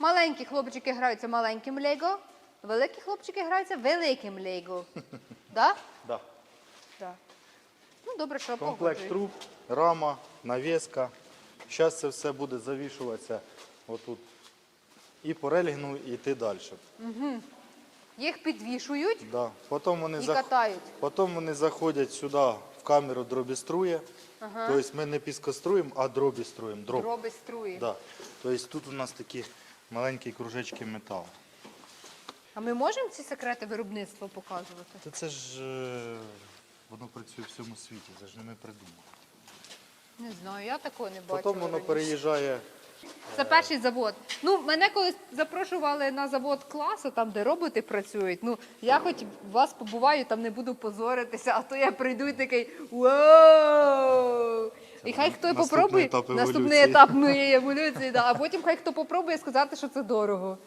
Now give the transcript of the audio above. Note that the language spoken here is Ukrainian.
Маленькі хлопчики граються маленьким лего, великі хлопчики граються великим лего. Да? Да. Да. Ну, добре, що Комплект погоджуюсь. труб, рама, навіска. Зараз це все буде завішуватися отут. І по релінгу йти далі. Їх підвішують Да. Потім, вони і зах... катають. Потім вони заходять сюди в камеру дробіструє. Тобто ми не піскоструємо, а дробіструємо. Дроб. Дроби струї. Да. Тобто тут у нас такі маленькі кружечки металу. А ми можемо ці секрети виробництва показувати? Та це ж е, воно працює в всьому світі, це ж не ми придумали. Не знаю, я такого не бачила. Потім воно раніше. переїжджає. Це перший завод. Ну, мене колись запрошували на завод класу, там, де роботи працюють. Ну, я хоч у вас побуваю, там не буду позоритися, а то я прийду і такий вау! І хай хто наступний попробує етап наступний еволюції. етап моєї еволюції, да, а потім хай хто попробує сказати, що це дорого.